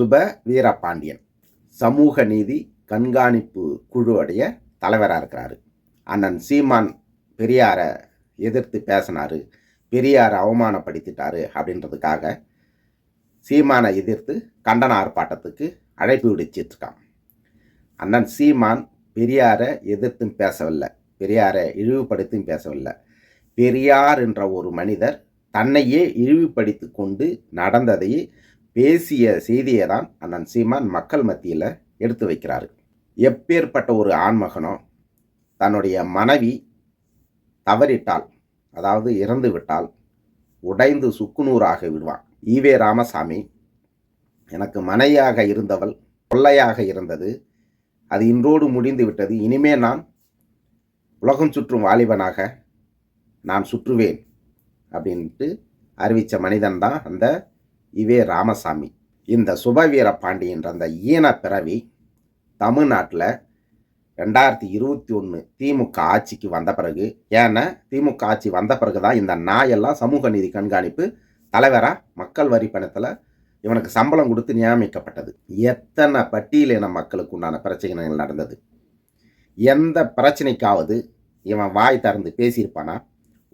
சுப வீரபாண்டியன். சமூக நீதி கண்காணிப்பு குழுவுடைய தலைவராக இருக்கிறாரு. அண்ணன் சீமான் பெரியாரை எதிர்த்து பேசினாரு. பெரியாரை அவமானப்படுத்திட்டாரு அப்படின்றதுக்காக சீமானை எதிர்த்து கண்டன ஆர்ப்பாட்டத்துக்கு அழைப்பு விடுச்சிட்ருக்கான் அண்ணன் சீமான் பெரியாரை எதிர்த்தும் பேசவில்லை. பெரியாரை இழிவுபடுத்தியும் பேசவில்லை. பெரியார் என்ற ஒரு மனிதர் தன்னையே இழிவுபடுத்தி கொண்டு நடந்ததை பேசிய செய்தியை தான் அண்ணன் சீமான் மக்கள் மத்தியில் எடுத்து வைக்கிறாரு. எப்பேற்பட்ட ஒரு ஆண்மகனோ தன்னுடைய மனைவி தவறிட்டால் அதாவது இறந்து விட்டால் உடைந்து சுக்குநூறாக விடுவான். ஈவே ராமசாமி எனக்கு மனையாக இருந்தவள் கொள்ளையாக இருந்தது அது இன்றோடு முடிந்து விட்டது இனிமே நான் உலகம் சுற்றும் வாலிபனாக நான் சுற்றுவேன் அப்படின்ட்டு அறிவித்த மனிதன் தான் அந்த இவே ராமசாமி. இந்த சுபவீர பாண்டியன்ற அந்த ஈன பிறவி தமிழ்நாட்டில் ரெண்டாயிரத்தி இருபத்தி ஒன்று திமுக ஆட்சிக்கு வந்த பிறகு ஏன்னா திமுக ஆட்சி வந்த பிறகு தான் இந்த நாயெல்லாம் சமூக நீதி கண்காணிப்பு தலைவராக மக்கள் வரி பணத்தில் இவனுக்கு சம்பளம் கொடுத்து நியமிக்கப்பட்டது. எத்தனை பட்டியலின மக்களுக்கு உண்டான பிரச்சனைகள் நடந்தது? எந்த பிரச்சனைக்காவது இவன் வாய் திறந்து பேசியிருப்பானா?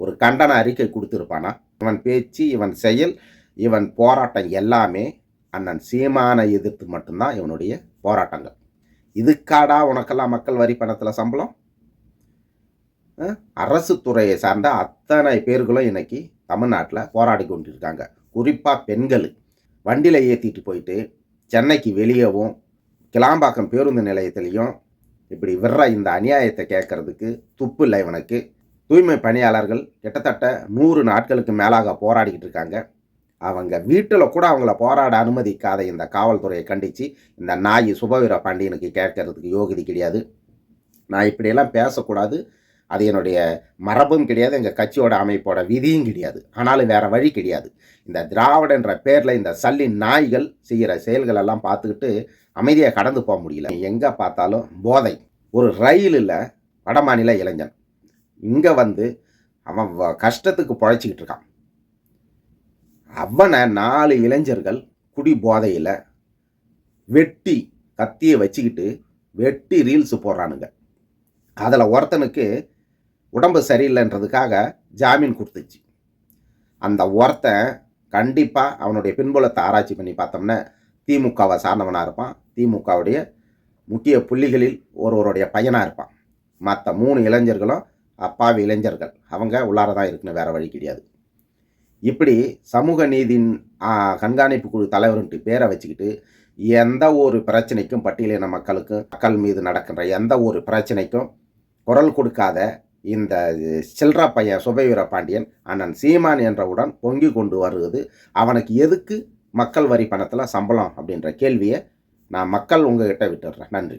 ஒரு கண்டன அறிக்கை கொடுத்துருப்பானா? இவன் பேச்சு இவன் செயல் இவன் போராட்டம் எல்லாமே அண்ணன் சீமான எதிர்த்து மட்டும்தான் இவனுடைய போராட்டங்கள். இதுக்காடா உனக்கெல்லாம் மக்கள் வரி பணத்தில் சம்பளம்? அரசு துறையை சார்ந்த அத்தனை பேர்களும் இன்னைக்கு தமிழ்நாட்டில் போராடி கொண்டிருக்காங்க. குறிப்பாக பெண்கள். வண்டியில் ஏற்றிட்டு போயிட்டு சென்னைக்கு வெளியவும் கிளாம்பாக்கம் பேருந்து நிலையத்திலையும் இப்படி விடுற இந்த அநியாயத்தை கேட்கறதுக்கு துப்பு இல்லை இவனுக்கு. தூய்மை பணியாளர்கள் கிட்டத்தட்ட நூறு நாட்களுக்கு மேலாக போராடிக்கிட்டு இருக்காங்க. அவங்க வீட்டில் கூட அவங்கள போராட அனுமதிக்காத இந்த காவல்துறையை கண்டித்து இந்த நாய் சுபவீர பாண்டியனுக்கு கேட்கறதுக்கு யோகிதி கிடையாது. நான் இப்படியெல்லாம் பேசக்கூடாது. அது என்னுடைய மரபும் கிடையாது. எங்கள் கட்சியோட அமைப்போட விதியும் கிடையாது. ஆனாலும் வேறு வழி கிடையாது. இந்த திராவிடன்ற பேரில் இந்த சல்லி நாய்கள் செய்கிற செயல்கள் எல்லாம் பார்த்துக்கிட்டு அமைதியாக கடந்து போக முடியல. எங்கே பார்த்தாலும் போதை. ஒரு ரயிலில் வடமாநில இளைஞன். இங்கே வந்து அவன் கஷ்டத்துக்கு பழைச்சிக்கிட்டு இருக்கான். அவனை நாலு இளைஞர்கள் குடி போதையில் வெட்டி கத்தியை வச்சுக்கிட்டு வெட்டி ரீல்ஸ் போடுறானுங்க. அதில் ஒருத்தனுக்கு உடம்பு சரியில்லைன்றதுக்காக ஜாமீன் கொடுத்துச்சு. அந்த ஒருத்தன் கண்டிப்பாக அவனுடைய பின்புலத்தை ஆராய்ச்சி பண்ணி பார்த்தோம்னா திமுகவை சார்ந்தவனாக இருப்பான். திமுகவுடைய முக்கிய புள்ளிகளில் ஒருவருடைய பையனாக இருப்பான். மற்ற மூணு இளைஞர்களும் அப்பாவி இளைஞர்கள். அவங்க உள்ளார தான் இருக்குன்னு வேறு வழி கிடையாது. இப்படி சமூக நீதியின் கண்காணிப்பு குழு தலைவர்ன்ட்டு பேரை வச்சுக்கிட்டு எந்த ஒரு பிரச்சனைக்கும் பட்டியலின மக்களுக்கும் மக்கள் மீது நடக்கின்ற எந்த ஒரு பிரச்சனைக்கும் குரல் கொடுக்காத இந்த சில்ரா பையன் சுபவீர பாண்டியன் அண்ணன் சீமான் என்றவுடன் பொங்கி கொண்டு வருவது அவனுக்கு எதுக்கு மக்கள் வரி பணத்தில் சம்பளம் அப்படின்ற கேள்வியை நான் மக்கள் உங்ககிட்ட விட்டுடுறேன். நன்றி.